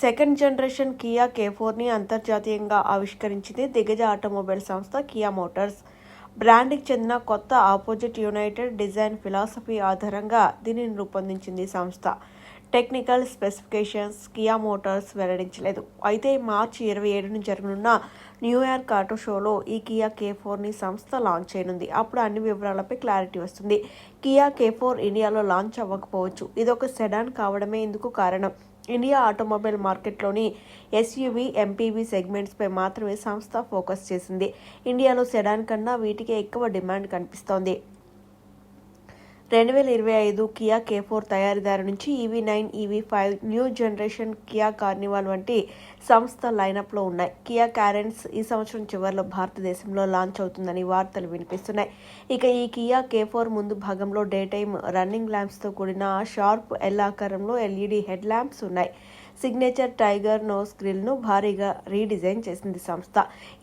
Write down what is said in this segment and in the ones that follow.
Second generation Kia K ఫోర్ని అంతర్జాతీయంగా ఆవిష్కరించింది దిగ్గజ ఆటోమొబైల్ సంస్థ కియా మోటార్స్. బ్రాండ్కి చెందిన కొత్త ఆపోజిట్ యునైటెడ్ డిజైన్ ఫిలాసఫీ ఆధారంగా దీనిని రూపొందించింది సంస్థ. టెక్నికల్ స్పెసిఫికేషన్స్ కియా మోటార్స్ వెల్లడించలేదు. అయితే మార్చి ఇరవై ఏడున జరగనున్న న్యూయార్క్ ఆటో షోలో ఈ కియా కే ఫోర్ని సంస్థ లాంచ్ చేయనుంది. అప్పుడు అన్ని వివరాలపై క్లారిటీ వస్తుంది. కియా కే ఫోర్ ఇండియాలో లాంచ్ అవ్వకపోవచ్చు. ఇది ఒక సెడాన్ కావడమే ఇందుకు కారణం. ఇండియా ఆటోమొబైల్ మార్కెట్లోని ఎస్యూవీ ఎంపీవి సెగ్మెంట్స్పై మాత్రమే సంస్థ ఫోకస్ చేసింది. ఇండియాలో సెడాన్ కన్నా వీటికే ఎక్కువ డిమాండ్ కనిపిస్తోంది. రెండు వేల ఇరవై ఐదు కియా కే ఫోర్ తయారీదారు నుంచి EV nine EV five new generation Kia Carnival వంటి సంస్థ లైనప్లో ఉన్నాయి. కియా క్యారెన్స్ ఈ సంవత్సరం చివరిలో భారతదేశంలో లాంచ్ అవుతుందని వార్తలు వినిపిస్తున్నాయి. ఇక ఈ కియా కే ఫోర్ ముందు భాగంలో డే టైమ్ రన్నింగ్ ల్యాంప్స్తో కూడిన షార్ప్ ఎల్ ఆకారంలో ఎల్ఈడి హెడ్ ల్యాంప్స్ ఉన్నాయి. సిగ్నేచర్ టైగర్ నోస్ గ్రిల్ను భారీగా రీడిజైన్ చేసింది సంస్థ.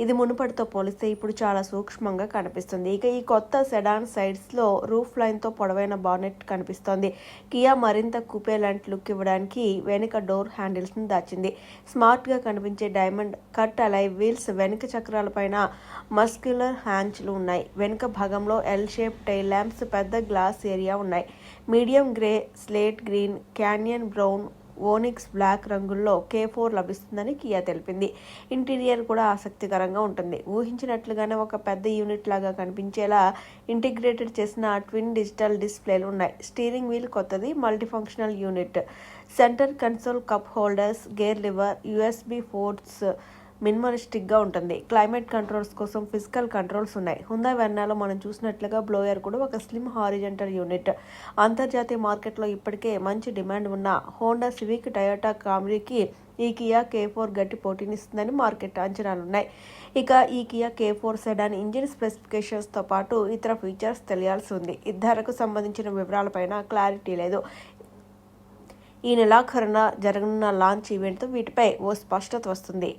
ఇది మునుపటితో పోలిస్తే ఇప్పుడు చాలా సూక్ష్మంగా కనిపిస్తుంది. ఇక ఈ కొత్త సెడాన్ సైడ్స్లో రూఫ్ లైన్తో పొడవైన బానెట్ కనిపిస్తోంది. కియా మరింత కూపే లాంటి లుక్ ఇవ్వడానికి వెనుక డోర్ హ్యాండిల్స్ని దాచింది. స్మార్ట్గా కనిపించే డైమండ్ కట్ అలై వీల్స్ వెనుక చక్రాలపైన మస్క్యులర్ హ్యాంచ్లు ఉన్నాయి. వెనుక భాగంలో ఎల్ షేప్ టైల్ ల్యాంప్స్ పెద్ద గ్లాస్ ఏరియా ఉన్నాయి. Medium grey slate green canyon brown onyx black రంగుల్లో కే ఫోర్ లభిస్తుందని కియా తెలిపింది. ఇంటీరియర్ కూడా ఆసక్తికరంగా ఉంటుంది. ఊహించినట్లుగానే ఒక పెద్ద యూనిట్ లాగా కనిపించేలా ఇంటిగ్రేటెడ్ చేసిన ట్విన్ డిజిటల్ డిస్ప్లేలు ఉన్నాయి. స్టీరింగ్ వీల్ కొత్తది multifunctional unit. Centre console cup holders gear lever USB ports మినిమలిస్టిక్గా ఉంటుంది. క్లైమేట్ కంట్రోల్స్ కోసం ఫిజికల్ కంట్రోల్స్ ఉన్నాయి. హుందా వెన్నాలో మనం చూసినట్లుగా బ్లోయర్ కూడా ఒక స్లిమ్ హారిజెంటల్ యూనిట్. అంతర్జాతీయ మార్కెట్లో ఇప్పటికే మంచి డిమాండ్ ఉన్న హోండా సివిక్ టయోటా కామ్రీకి ఈ కియా కే ఫోర్ గట్టి పోటీనిస్తుందని మార్కెట్ అంచనాలున్నాయి. ఇక ఈ Kia K four sedan engine స్పెసిఫికేషన్స్తో పాటు ఇతర ఫీచర్స్ తెలియాల్సి ఉంది ఈ ధరకు సంబంధించిన వివరాలపైన క్లారిటీ లేదు. ఈ నెలాఖరున జరగనున్న లాంచ్ ఈవెంట్తో వీటిపై ఓ స్పష్టత వస్తుంది.